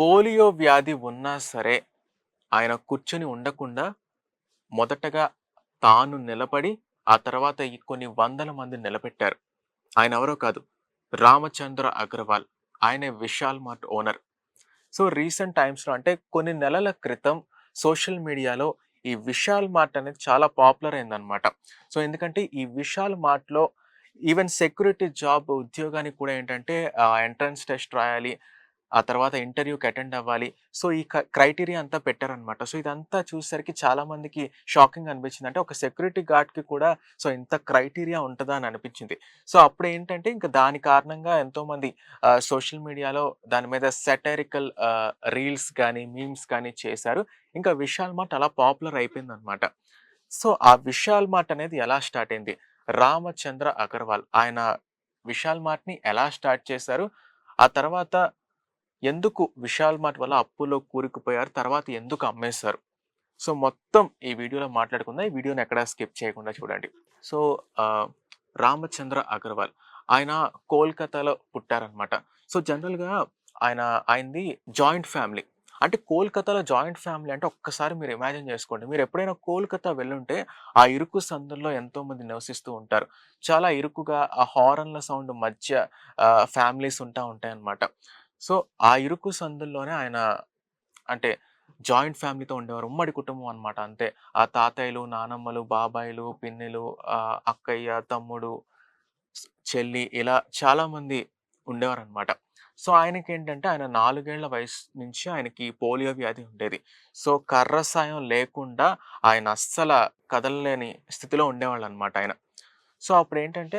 Polio వ్యాధి ఉన్నా సరే ఆయన కూర్చొని ఉండకుండా మొదటగా తాను నిలబడి ఆ తర్వాత కొన్ని వందల మంది నిలబెట్టారు. ఆయన ఎవరో కాదు రామచంద్ర అగర్వాల్. ఆయన Vishal mart owner. So recent టైమ్స్లో అంటే కొన్ని నెలల క్రితం సోషల్ మీడియాలో ఈ విశాల్ మార్ట్ అనేది చాలా పాపులర్ అయిందనమాట సో ఎందుకంటే ఈ విశాల్ మార్ట్లో ఈవెన్ సెక్యూరిటీ జాబ్ ఉద్యోగానికి కూడా ఏంటంటే ఎంట్రన్స్ టెస్ట్ రాయాలి ఆ తర్వాత ఇంటర్వ్యూకి అటెండ్ అవ్వాలి. సో ఈ క్రైటీరియా అంతా పెట్టారనమాట సో ఇదంతా చూసేసరికి చాలా మందికి షాకింగ్ అనిపించింది. అంటే ఒక సెక్యూరిటీ గార్డ్కి కూడా సో ఇంత క్రైటీరియా ఉంటుందా అని అనిపించింది. సో అప్పుడు ఏంటంటే ఇంకా దాని కారణంగా ఎంతోమంది సోషల్ మీడియాలో దాని మీద సెటరికల్ రీల్స్ కానీ మీమ్స్ కానీ చేశారు. ఇంకా విశాల్ మార్ట్ అలా పాపులర్ అయిపోయింది అనమాట సో ఆ విశాల్ మార్ట్ అనేది ఎలా స్టార్ట్ అయింది? రామచంద్ర అగర్వాల్ ఆయన విశాల్ మార్ట్ని ఎలా స్టార్ట్ చేశారు? ఆ తర్వాత ఎందుకు విశాల్ మార్ట్ వల్ల అప్పులో కూరుకుపోయారు తర్వాత ఎందుకు అమ్మేశారు? సో మొత్తం ఈ వీడియోలో మాట్లాడుకుందాం. ఈ వీడియోని ఎక్కడ స్కిప్ చేయకుండా చూడండి. సో రామచంద్ర అగర్వాల్. ఆయన కోల్కతాలో పుట్టారనమాట సో జనరల్గా ఆయన ఆయనది జాయింట్ ఫ్యామిలీ. అంటే కోల్కతాలో జాయింట్ ఫ్యామిలీ అంటే ఒక్కసారి మీరు ఇమాజిన్ చేసుకోండి. మీరు ఎప్పుడైనా కోల్కతా వెళ్ళుంటే ఆ ఇరుకు సందుల్లో ఎంతో మంది నివసిస్తూ ఉంటారు. చాలా ఇరుకుగా ఆ హారన్ల సౌండ్ మధ్య ఫ్యామిలీస్ ఉంటా ఉంటాయి అన్నమాట సో ఆ ఇరుకు సందుల్లోనే ఆయన అంటే జాయింట్ ఫ్యామిలీతో ఉండేవారు. ఉమ్మడి కుటుంబం అనమాట అంతే. ఆ తాతయ్యలు నానమ్మలు బాబాయిలు పిన్నిలు అక్కయ్య తమ్ముడు చెల్లి ఇలా చాలామంది ఉండేవారు అనమాట సో ఆయనకి ఏంటంటే ఆయన నాలుగేళ్ళ వయసు నుంచి ఆయనకి పోలియో వ్యాధి ఉండేది. సో కర్ర సాయం లేకుండా ఆయన అస్సలు కదలలేని స్థితిలో ఉండేవాళ్ళు అనమాట ఆయన. సో అప్పుడు ఏంటంటే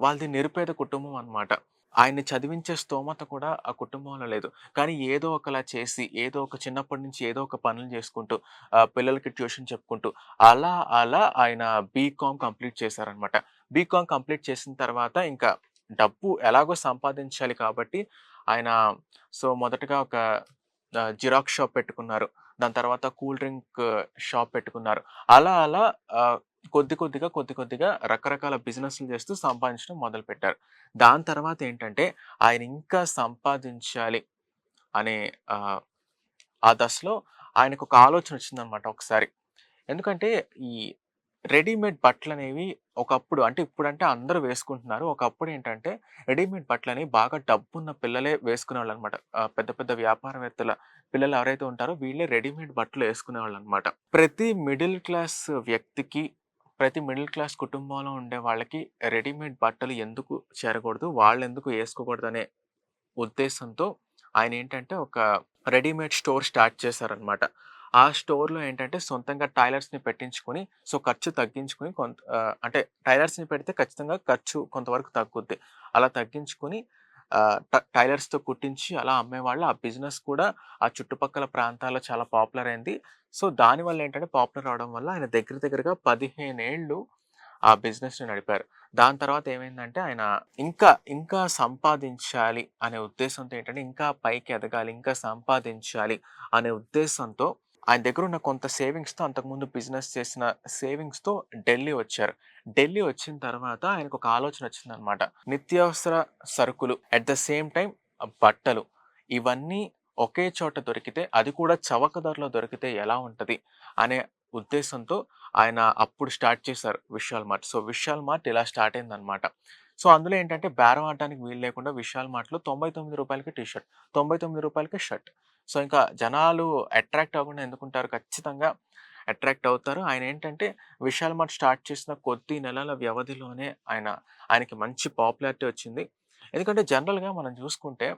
వాళ్ళది నిరుపేద కుటుంబం అనమాట ఆయన్ని చదివించే స్తోమత కూడా ఆ కుటుంబంలో లేదు. కానీ ఏదో ఒకలా చేసి ఏదో ఒక చిన్నప్పటి నుంచి ఏదో ఒక పనులు చేసుకుంటూ పిల్లలకి ట్యూషన్ చెప్పుకుంటూ అలా అలా ఆయన బీకామ్ కంప్లీట్ చేశారనమాట. బీకామ్ కంప్లీట్ చేసిన తర్వాత ఇంకా డబ్బు ఎలాగో సంపాదించాలి కాబట్టి ఆయన సో మొదటగా ఒక జిరాక్స్ షాప్ పెట్టుకున్నారు. దాని తర్వాత కూల్ డ్రింక్ షాప్ పెట్టుకున్నారు. అలా అలా కొద్ది కొద్దిగా కొద్ది కొద్దిగా రకరకాల బిజినెస్లు చేస్తూ సంపాదించడం మొదలుపెట్టారు. దాని తర్వాత ఏంటంటే ఆయన ఇంకా సంపాదించాలి అనే ఆ దశలో ఆయనకు ఒక ఆలోచన వచ్చిందనమాట ఒకసారి. ఎందుకంటే ఈ రెడీమేడ్ బట్టలు అనేవి ఒకప్పుడు అంటే ఇప్పుడంటే అందరూ వేసుకుంటున్నారు. ఒకప్పుడు ఏంటంటే రెడీమేడ్ బట్టలు అనేవి బాగా డబ్బున్న పిల్లలే వేసుకునేవాళ్ళు అనమాట పెద్ద పెద్ద వ్యాపారవేత్తల పిల్లలు ఎవరైతే ఉంటారో వీళ్ళే రెడీమేడ్ బట్టలు వేసుకునేవాళ్ళు అనమాట ప్రతి మిడిల్ క్లాస్ వ్యక్తికి ప్రతి మిడిల్ క్లాస్ కుటుంబంలో ఉండే వాళ్ళకి రెడీమేడ్ బట్టలు ఎందుకు చేరకూడదు? వాళ్ళు ఎందుకు వేసుకోకూడదు అనే ఉద్దేశంతో ఆయన ఏంటంటే ఒక రెడీమేడ్ స్టోర్ స్టార్ట్ చేశారనమాట ఆ స్టోర్లో ఏంటంటే సొంతంగా టైలర్స్ని పెట్టించుకొని సో ఖర్చు తగ్గించుకొని కొంత అంటే టైలర్స్ని పెడితే ఖచ్చితంగా ఖర్చు కొంతవరకు తగ్గుద్ది. అలా తగ్గించుకొని టైలర్స్తో కుట్టించి అలా అమ్మేవాళ్ళు. ఆ బిజినెస్ కూడా ఆ చుట్టుపక్కల ప్రాంతాల్లో చాలా పాపులర్ అయింది. సో దానివల్ల ఏంటంటే పాపులర్ అవడం వల్ల ఆయన దగ్గర దగ్గరగా పదిహేను ఏళ్ళు ఆ బిజినెస్ని నడిపారు. దాని తర్వాత ఏమైందంటే ఆయన ఇంకా ఇంకా సంపాదించాలి అనే ఉద్దేశంతో ఏంటంటే ఇంకా పైకి ఎదగాలి ఇంకా సంపాదించాలి అనే ఉద్దేశంతో ఆయన దగ్గర ఉన్న కొంత సేవింగ్స్తో అంతకుముందు బిజినెస్ చేసిన సేవింగ్స్తో ఢిల్లీ వచ్చారు. ఢిల్లీ వచ్చిన తర్వాత ఆయనకు ఒక ఆలోచన వచ్చిందనమాట. నిత్యావసర సరుకులు అట్ ద సేమ్ టైం బట్టలు. ఇవన్నీ ఒకే చోట దొరికితే అది కూడా చవక ధరలో దొరికితే ఎలా ఉంటుంది? అనే ఉద్దేశంతో ఆయన అప్పుడు స్టార్ట్ చేశారు Vishal mart. So Vishal mart ఇలా స్టార్ట్ అయిందనమాట. సో అందులో ఏంటంటే బేరం ఆడటానికి వీలు లేకుండా విశాల్ మార్ట్లో తొంభై తొమ్మిది రూపాయలకి టీ షర్ట్ తొంభై తొమ్మిది రూపాయలకి షర్ట్. సో ఇంకా జనాలు అట్రాక్ట్ అవ్వకుండా ఎందుకుంటారు? ఖచ్చితంగా అట్రాక్ట్ అవుతారు. ఆయన ఏంటంటే విశాల్ మార్ట్ స్టార్ట్ చేసిన కొద్ది నెలల వ్యవధిలోనే ఆయన ఆయనకి మంచి పాపులారిటీ వచ్చింది. ఎందుకంటే జనరల్గా మనం చూసుకుంటే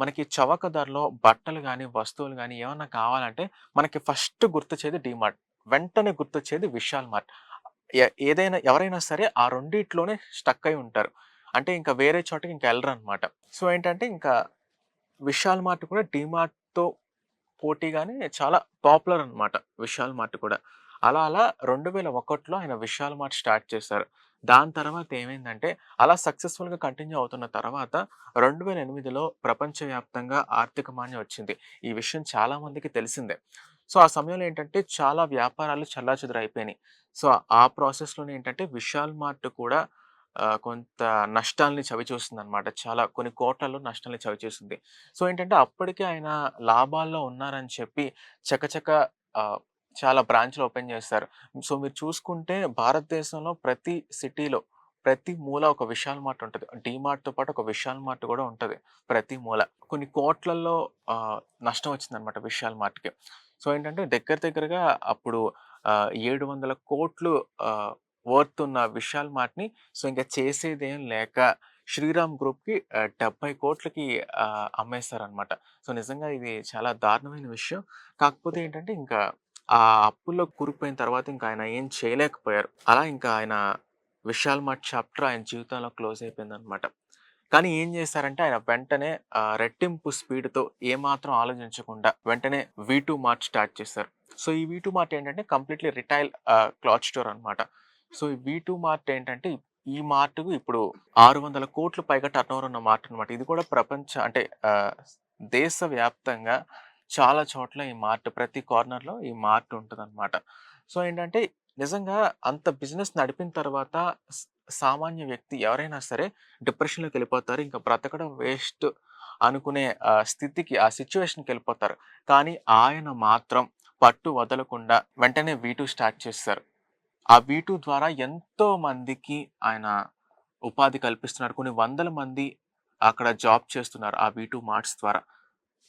మనకి చవక ధరలో బట్టలు కానీ వస్తువులు కానీ ఏమన్నా కావాలంటే మనకి ఫస్ట్ గుర్తొచ్చేది డిమార్ట్. వెంటనే గుర్తొచ్చేది విశాల్ మార్ట్. ఏదైనా ఎవరైనా సరే ఆ రెండిట్లోనే స్టక్ అయి ఉంటారు. అంటే ఇంకా వేరే చోటకి ఇంకా వెళ్ళరు అనమాట సో ఏంటంటే ఇంకా విశాల్ మార్ట్ కూడా డిమార్ట్తో పోటీగానే చాలా పాపులర్ అనమాట విశాల్ మార్ట్ కూడా. అలా అలా రెండు వేల ఒకటిలో ఆయన విశాల్ మార్ట్ స్టార్ట్ చేశారు. దాని తర్వాత ఏమైందంటే అలా సక్సెస్ఫుల్గా కంటిన్యూ అవుతున్న తర్వాత రెండు వేల ఎనిమిదిలో ప్రపంచవ్యాప్తంగా ఆర్థిక మాన్యం వచ్చింది. ఈ విషయం చాలా మందికి తెలిసిందే. సో ఆ సమయంలో ఏంటంటే చాలా వ్యాపారాలు చల్లాచెదురు అయిపోయినాయి సో ఆ ప్రాసెస్లోనే ఏంటంటే విశాల్ మార్ట్ కూడా ఆహ్, కొంత నష్టాల్ని చవిచూస్తుందనమాట. చాలా కొన్ని కోట్లలో నష్టాల్ని చవిచూస్తుంది సో, ఏంటంటే అప్పటికే ఆయన లాభాల్లో ఉన్నారని చెప్పి చకచక చాలా బ్రాంచ్‌లు ఓపెన్ చేస్తారు సో, మీరు చూసుకుంటే భారతదేశంలో ప్రతి సిటీలో, ప్రతి మూల ఒక విశాల్ మార్ట్ ఉంటది. డీమార్ట్‌తో పాటు ఒక విశాల్ మార్ట్ కూడా ఉంటుంది ప్రతి మూల. కొన్ని కోట్లల్లో నష్టం నష్టం వచ్చిందనమాట విశాల్ మార్ట్‌కి. సో, ఏంటంటే దగ్గర దగ్గరగా అప్పుడు ఏడు వందల కోట్లు వర్త్ ఉన్న విశాల్ మార్ట్‌ని సో, ఇంకా చేసేదేం లేక శ్రీరామ్ గ్రూప్‌కి డెబ్బై కోట్లకి అమ్మేస్తారనమాట సో, నిజంగా ఇది చాలా దారుణమైన విషయం. కాకపోతే ఏంటంటే ఇంకా ఆ అప్పుల్లో కూరుకుపోయిన తర్వాత ఇంకా ఆయన ఏం చేయలేకపోయారు. అలా ఇంకా ఆయన విశాల్ మార్ట్ చాప్టర్ ఆయన జీవితంలో క్లోజ్ అయిపోయింది అనమాట కానీ ఏం చేశారంటే ఆయన వెంటనే రెట్టింపు స్పీడ్‌తో ఏమాత్రం ఆలోచించకుండా వెంటనే వీ2 మార్ట్ స్టార్ట్ చేశారు. సో, ఈ వీ2 మార్ట్ ఏంటంటే కంప్లీట్‌లీ రిటైల్ క్లాత్ స్టోర్ అనమాట. సో, ఈ టూ మార్ట్ ఏంటంటే ఈ మార్ట్‌కు ఇప్పుడు ఆరు వందల కోట్ల పైగా టర్నోవర్ ఉన్న మార్ట్ అనమాట. ఇది కూడా ప్రపంచ అంటే దేశవ్యాప్తంగా చాలా చోట్ల ఈ మార్ట్ ప్రతి కార్నర్‌లో ఈ మార్ట్ ఉంటుంది అనమాట సో, ఏంటంటే నిజంగా అంత బిజినెస్ నడిపిన తర్వాత సామాన్య వ్యక్తి ఎవరైనా సరే డిప్రెషన్లోకి వెళ్ళిపోతారు ఇంకా బ్రతకడం వేస్ట్ అనుకునే స్థితికి ఆ సిట్యుయేషన్‌కెళ్ళిపోతారు. కానీ ఆయన మాత్రం పట్టు వదలకుండా వెంటనే వీటు స్టార్ట్ చేస్తారు ఆ వీ2 ద్వారా ఎంతో మందికి ఆయన ఉపాధి కల్పిస్తున్నారు. కొన్ని వందల మంది అక్కడ జాబ్ చేస్తున్నారు ఆ వీ2 మార్ట్స్ ద్వారా.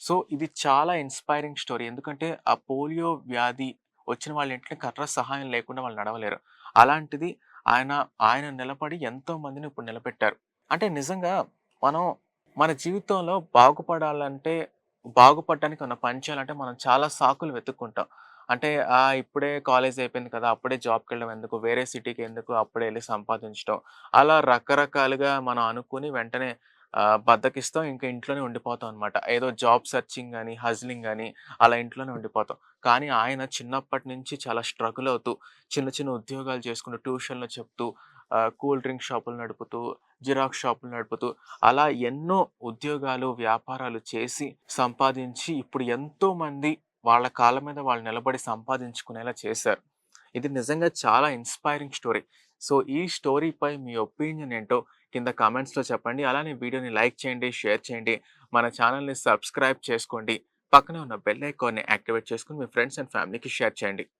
సో, ఇది చాలా ఇన్‌స్పైరింగ్ స్టోరీ. ఎందుకంటే ఆ పోలియో వ్యాధి వచ్చిన వాళ్ళ ఇంట్లో కర్ర సహాయం లేకుండా వాళ్ళు నడవలేరు. అలాంటిది ఆయన, ఆయన నిలబడి ఎంతో మందిని ఇప్పుడు నిలబెట్టారు. అంటే నిజంగా మనం మన జీవితంలో బాగుపడాలంటే, బాగుపడడానికి ఏమన్నా పని చేయాలంటే మనం చాలా సాకులు వెతుక్కుంటాం. అంటే ఆ ఇప్పుడే కాలేజ్ అయిపోయింది కదా! అప్పుడే జాబ్కి వెళ్ళడం ఎందుకు? వేరే సిటీకి ఎందుకు? అప్పుడే వెళ్ళి సంపాదించడం. అలా రకరకాలుగా మనం అనుకుని వెంటనే బద్దకిస్తాం ఇంకా ఇంట్లోనే ఉండిపోతాం అనమాట. ఏదో జాబ్ సెర్చింగ్ అని, హజ్లింగ్ అని అలా ఇంట్లోనే ఉండిపోతాం. కానీ ఆయన చిన్నప్పటి నుంచి చాలా స్ట్రగుల్ అవుతూ చిన్న చిన్న ఉద్యోగాలు చేసుకుంటూ, ట్యూషన్‌లు చెప్తూ, కూల్ డ్రింక్ షాపులు నడుపుతూ, జిరాక్స్ షాపులు నడుపుతూ అలా ఎన్నో ఉద్యోగాలు, వ్యాపారాలు చేసి సంపాదించి ఇప్పుడు ఎంతోమంది వాళ్ళ కాళ్ళ మీద వాళ్ళు నిలబడి సంపాదించుకునేలా చేశారు. ఇది నిజంగా చాలా ఇన్‌స్పైరింగ్ స్టోరీ. సో, ఈ స్టోరీపై మీ ఒపీనియన్ ఏంటో కింద కామెంట్స్‌లో చెప్పండి. అలానే వీడియోని లైక్ చేయండి, షేర్ చేయండి. మన ఛానల్ని సబ్స్క్రైబ్ చేసుకోండి. పక్కనే ఉన్న బెల్ ఐకాన్‌ని యాక్టివేట్ చేసుకొని మీ ఫ్రెండ్స్ అండ్ ఫ్యామిలీకి షేర్ చేయండి.